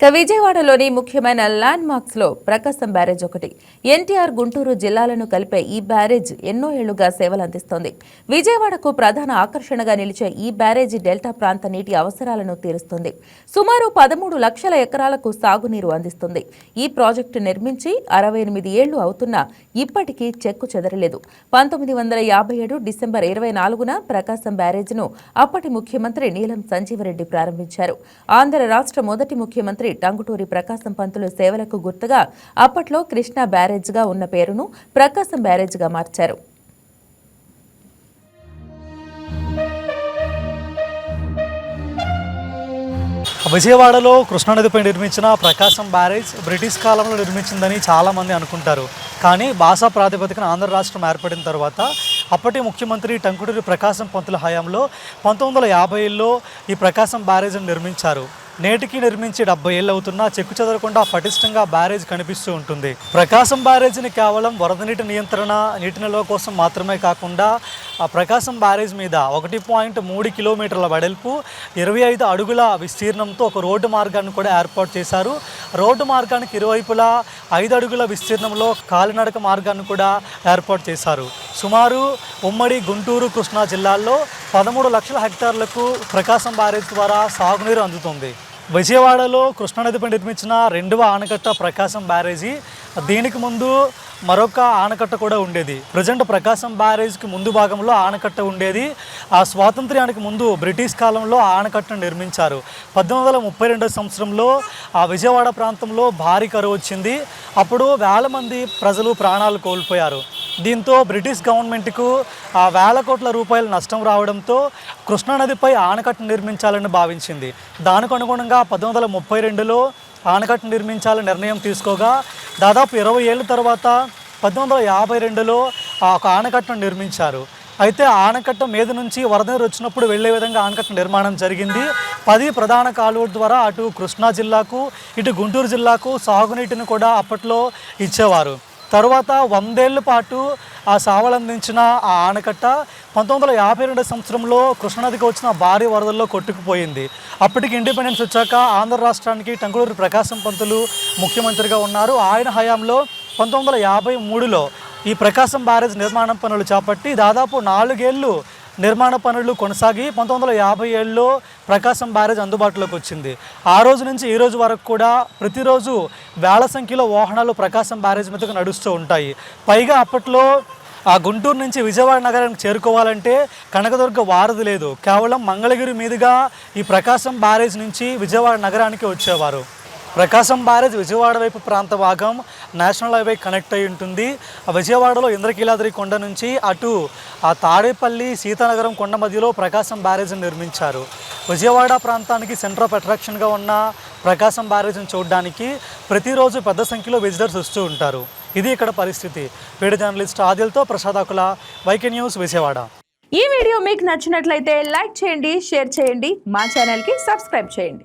ఇక విజయవాడలోని ముఖ్యమైన ల్యాండ్ మార్క్స్లో ప్రకాశం బ్యారేజ్ ఒకటి. ఎన్టీఆర్ గుంటూరు జిల్లాలను కలిపే ఈ బ్యారేజ్ ఎన్నో ఏళ్ళుగా సేవలు అందిస్తోంది. విజయవాడకు ప్రధాన ఆకర్షణగా నిలిచే ఈ బ్యారేజ్ డెల్టా ప్రాంత నీటి అవసరాలను తీరుస్తుంది. సుమారు పదమూడు లక్షల ఎకరాలకు సాగునీరు అందిస్తుంది. ఈ ప్రాజెక్టు నిర్మించి అరవై ఎనిమిది ఏళ్ళు అవుతున్నా ఇప్పటికీ చెక్కు చెదరలేదు. పంతొమ్మిది వందల యాభై ఏడు డిసెంబర్ ఇరవై నాలుగున ప్రకాశం బ్యారేజ్ను అప్పటి ముఖ్యమంత్రి నీలం సంజీవరెడ్డి ప్రారంభించారు. ఆంధ్ర రాష్ట్ర మొదటి ముఖ్యమంత్రి టంగుటూరి ప్రకాశం పంతులు సేవలకు గుర్తుగా అప్పట్లో కృష్ణా బ్యారేజ్గా ఉన్న పేరును ప్రకాశం బ్యారేజ్గా మార్చారు. విజయవాడలో కృష్ణానదిపై నిర్మించిన ప్రకాశం బ్యారేజ్ బ్రిటిష్ కాలంలో నిర్మించిందని చాలామంది అనుకుంటారు. కానీ భాషా ప్రాతిపదికన ఆంధ్ర రాష్ట్రం ఏర్పడిన తర్వాత అప్పటి ముఖ్యమంత్రి టంకుటూరి ప్రకాశం పంతుల హయాంలో పంతొమ్మిది వందల యాభైలో ఈ ప్రకాశం బ్యారేజ్ను నిర్మించారు. నేటికి నిర్మించి డెబ్బై ఏళ్ళు అవుతున్నా చెక్కు చెదరకుండా పటిష్టంగా బ్యారేజ్ కనిపిస్తూ ఉంటుంది. ప్రకాశం బ్యారేజ్ని కేవలం వరద నీటి నియంత్రణ నీటి నిల్వ కోసం మాత్రమే కాకుండా ఆ ప్రకాశం బ్యారేజ్ మీద ఒకటి పాయింట్ మూడు కిలోమీటర్ల వెడల్పు ఇరవై ఐదు అడుగుల విస్తీర్ణంతో ఒక రోడ్డు మార్గాన్ని కూడా ఏర్పాటు చేశారు. రోడ్డు మార్గానికి ఇరువైపులా ఐదు అడుగుల విస్తీర్ణంలో కాలినడక మార్గాన్ని కూడా ఏర్పాటు చేశారు. సుమారు ఉమ్మడి గుంటూరు కృష్ణా జిల్లాల్లో పదమూడు లక్షల హెక్టార్లకు ప్రకాశం బ్యారేజ్ ద్వారా సాగునీరు అందుతుంది. విజయవాడలో కృష్ణానదిపై నిర్మించిన రెండవ ఆనకట్ట ప్రకాశం బ్యారేజీ. దీనికి ముందు మరొక ఆనకట్ట కూడా ఉండేది. ప్రజెంట్ ప్రకాశం బ్యారేజ్కి ముందు భాగంలో ఆనకట్ట ఉండేది. ఆ స్వాతంత్ర్యానికి ముందు బ్రిటిష్ కాలంలో ఆ ఆనకట్టను నిర్మించారు. పద్దెనిమిది వందల ముప్పై రెండో సంవత్సరంలో ఆ విజయవాడ ప్రాంతంలో భారీ కరువు వచ్చింది. అప్పుడు వేల మంది ప్రజలు ప్రాణాలు కోల్పోయారు. దీంతో బ్రిటిష్ గవర్నమెంట్కు ఆ వేల కోట్ల రూపాయల నష్టం రావడంతో కృష్ణానదిపై ఆనకట్ట నిర్మించాలని భావించింది. దానికి అనుగుణంగా పంతొమ్మిది వందల ముప్పై రెండులో ఆనకట్ట నిర్మించాలని నిర్ణయం తీసుకోగా దాదాపు ఇరవై ఏళ్ళ తర్వాత పంతొమ్మిది వందల యాభై రెండులో ఆ ఒక ఆనకట్టను నిర్మించారు. అయితే ఆనకట్ట మీద నుంచి వరద నీరు వచ్చినప్పుడు వెళ్ళే విధంగా ఆనకట్ట నిర్మాణం జరిగింది. పది ప్రధాన కాలువల ద్వారా అటు కృష్ణా జిల్లాకు ఇటు గుంటూరు జిల్లాకు సాగునీటిని కూడా అప్పట్లో ఇచ్చేవారు. తర్వాత వందేళ్ళ పాటు ఆ సావలందించిన ఆ ఆనకట్ట పంతొమ్మిది వందల యాభై రెండు సంవత్సరంలో కృష్ణానదికి వచ్చిన భారీ వరదల్లో కొట్టుకుపోయింది. అప్పటికి ఇండిపెండెన్స్ వచ్చాక ఆంధ్ర రాష్ట్రానికి టంకులూరు ప్రకాశం పంతులు ముఖ్యమంత్రిగా ఉన్నారు. ఆయన హయాంలో పంతొమ్మిది వందల యాభై మూడులో ఈ ప్రకాశం బ్యారేజ్ నిర్మాణం పనులు చేపట్టి దాదాపు నాలుగేళ్ళు నిర్మాణ పనులు కొనసాగి పంతొమ్మిది వందల యాభై ఏడులో ప్రకాశం బ్యారేజ్ అందుబాటులోకి వచ్చింది. ఆ రోజు నుంచి ఈ రోజు వరకు కూడా ప్రతిరోజు వేల సంఖ్యలో వాహనాలు ప్రకాశం బ్యారేజ్ మీదకు నడుస్తూ ఉంటాయి. పైగా అప్పట్లో ఆ గుంటూరు నుంచి విజయవాడ నగరానికి చేరుకోవాలంటే కనకదుర్గ వారధి లేదు. కేవలం మంగళగిరి మీదుగా ఈ ప్రకాశం బ్యారేజ్ నుంచి విజయవాడ నగరానికి వచ్చేవారు. ప్రకాశం బ్యారేజ్ విజయవాడ వైపు ప్రాంత భాగం నేషనల్ హైవే కనెక్ట్ అయి ఉంటుంది. ఆ విజయవాడలో ఇంద్రకీలాద్రి కొండ నుంచి అటు ఆ తాడేపల్లి సీతానగరం కొండ మధ్యలో ప్రకాశం బ్యారేజ్ని నిర్మించారు. విజయవాడ ప్రాంతానికి సెంటర్ ఆఫ్ అట్రాక్షన్గా ఉన్న ప్రకాశం బ్యారేజ్ని చూడడానికి ప్రతిరోజు పెద్ద సంఖ్యలో విజిటర్స్ వస్తూ ఉంటారు. ఇది ఇక్కడ పరిస్థితి. వీడియో జర్నలిస్ట్ ఆదిల్తో ప్రసాదాకుల వైకే న్యూస్ విజయవాడ. ఈ వీడియో మీకు నచ్చినట్లయితే లైక్ చేయండి షేర్ చేయండి మా ఛానల్కి సబ్స్క్రైబ్ చేయండి.